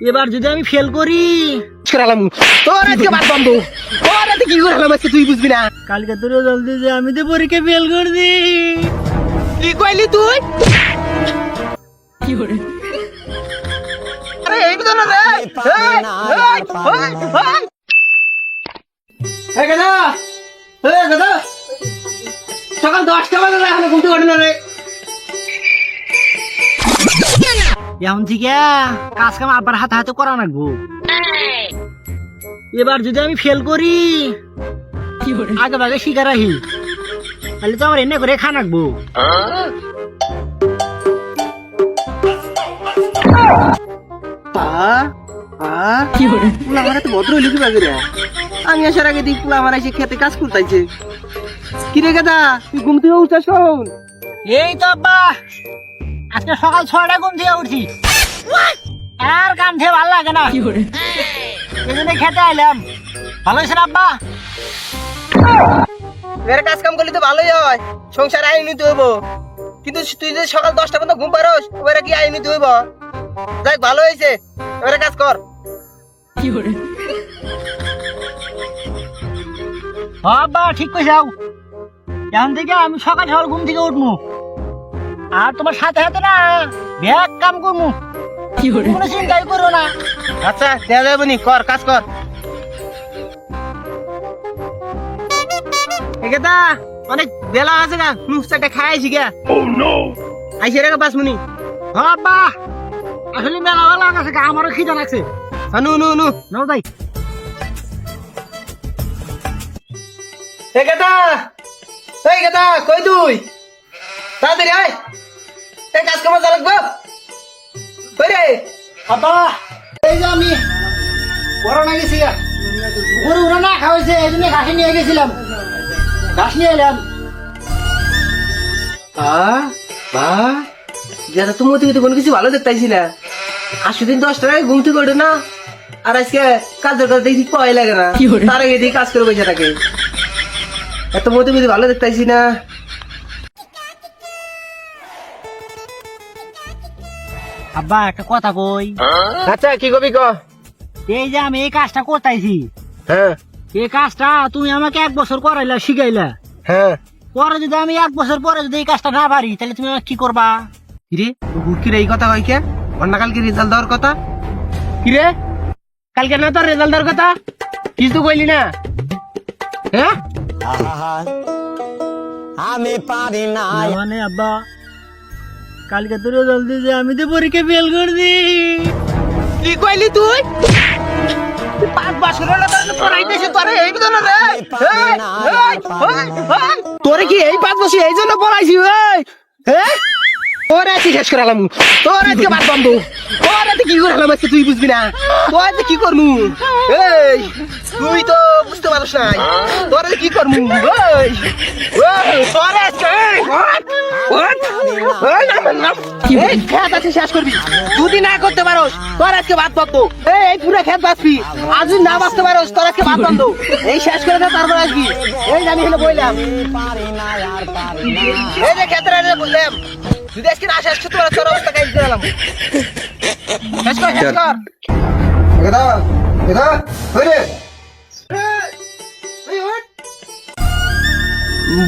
এবার যদি আমি ফেল করি। করালাম তোর আজকে বাদ বন্ধ তোর আজকে কি করালাম আজকে তুই বুঝবি না। কালকে দিয়েছে আমি তো পরীক্ষা ফেল কি কইলি তুই? আরে এই তো না রে। এই, এই, এই, এই। এই গাদা, এই গাদা। সকাল দশটা বাজে এখনও ঘুমতে পারি না রে। এখন থেকে কাজ কাম আব্বার হাতে হাতে করা লাগবো এবার যদি আমি ফেল করি আগে ভাগে শিকার আহি। তাহলে তো আমার এনে করে খা রাখব আমি আসার আগে দিক পুলা আমার এসে খেতে কাজ করতেছে কি রে গাদা তুই ঘুম থেকে উঠা শোন এই তো আব্বা। আজকে সকাল ছয়টা ঘুম থেকে উঠছি আর কাম থেকে ভালো লাগে না। এই জন্য খেতে আইলাম। ভালো হয়েছে আব্বা? এর কাজ কাম করলে তো ভালোই হয়। সংসার আইনি নিতে হইব। কিন্তু তুই যদি সকাল দশটা পর্যন্ত ঘুম পারোস এবারে কি আইনি নিতে হইব? যাক ভালো হয়েছে। এবারে কাজ কর। হ আব্বা ঠিক কইছে যাও। এখন থেকে আমি সকাল সকাল ঘুম থেকে উঠবো। আর তোমার সাথে সাথে না ব্যাগ কাম করব কোনো চিন্তাই করো না। আচ্ছা দেয়া যাবে নি কর কাজ কর। একেতা অনেক বেলা আছে গা নুস চারটা খাইছি গা। আইসে রে পাঁচ মিনিট হ আব্বা! আসলে মেলা ভালো আছে আমারও খিদা লাগছে। নু নু নু। নাও তাই এ গেদা এই গেদা কই তুই? তাড়াতাড়ি আয় এই কাজ কামা যা লাগবে। কই রে? আব্বা এই যে আমি বড় না গেছি গরু উড়া না খাওয়াইছে এই জন্য ঘাসে নিয়ে গেছিলাম। ঘাস নিয়ে এলাম। বা তুমি তো কোনো কিছু ভালো দেখতেছি না। আসু দিন দশটা টাকায় ঘুম থেকে ওঠে না। আর আজকে কাজের কাজ দেখি পাওয়াই লাগে না। তার আগে দিয়ে কাজ করে বসে থাকে। এত মতি মতি ভালো দেখতেছি না। আব্বা একটা কথা কই। আচ্ছা কি কবি ক? এই যে আমি এই কাজটা করতেছি হ্যাঁ। এই কাজটা তুমি আমাকে এক বছর করাইলা শিখাইলা। হ্যাঁ। পরে যদি আমি এক বছর পরে যদি এই কাজটা না পারি তাহলে তুমি আমাকে কি করবা? কিরে হুটকিরে এই কথা কই কে? কালকে রেজাল্ট দেওয়ার কথা? কিরে? কালকে না তোর রেজাল্ট দেওয়ার কথা? কিছু তো কইলি না। হ্যাঁ? আমি পারি না মানে আব্বা কালকে তোর জলদি যে আমি তো পরীক্ষা ফেল করছি। কি কইলি তুই? তুই পাঁচ বছর হলো তোর পড়াইতেছে এই রে। কি এই পাঁচ বছর এই জন্য পড়াইছি ওই হ্যাঁ তোর আজকে শেষ করালাম তোর আজকে বাদ বন্ধ। তোর আজকে কি আজকে তুই বুঝবি না? তোর আজকে কি করমু? এই তুই তো বুঝতে পারছ না তোর আজকে কি করমু? ওই তোর আজকে খেত আছে শেষ করবি। যদি না করতে পারোস তোর আজকে বাদ বন্ধ। এই পুরো খেত বাঁচবি। আজ না বাঁচতে পারোস তোর আজকে বাদ বন্ধ। এই শেষ করে তারপর আসবি। এই হলো বললাম। এই যে আরে বললাম। যদি আজকে না করতে পারো তোর অবস্থা কাজ দিলাম। কর কর এটা এটা হইরে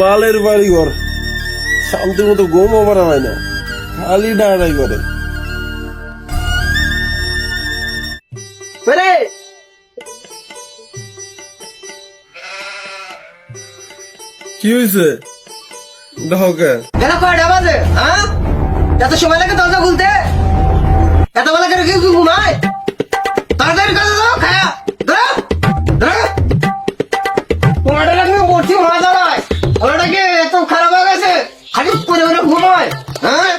বালের বাড়ি ঘর। শান্তি মতো ঘুমও পারা হয় না। খালি ডাড়াই করে। কি হয়েছে কয়টা বাজে হ্যাঁ? এত সময় লাগে দরজা খুলতে? এত বেলা করে কেউ কেউ ঘুমায়? তাড়াতাড়ি কাজে যাও খায়া। ধরো ধরো। তোমারটা লাগবে পড়ছি ঘুমা দাঁড়ায় ওটা কি এত খারাপ হয়ে গেছে? খালি পরে পরে ঘুমায় হ্যাঁ?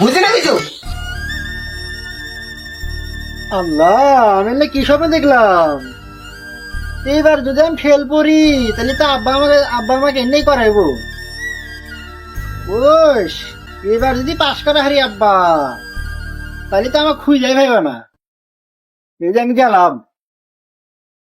বুঝে না কিছু? আল্লাহ আমি না কি স্বপ্ন দেখলাম? এইবার যদি আমি ফেল করি তাহলে তো আব্বা আমাকে আব্বা আমাকে এমনি করাইবো। ওস, এবার যদি পাশ করা হারি আব্বা তাহলে তো আমার খুঁজে ভাইবা না। এই যে আমি গেলাম।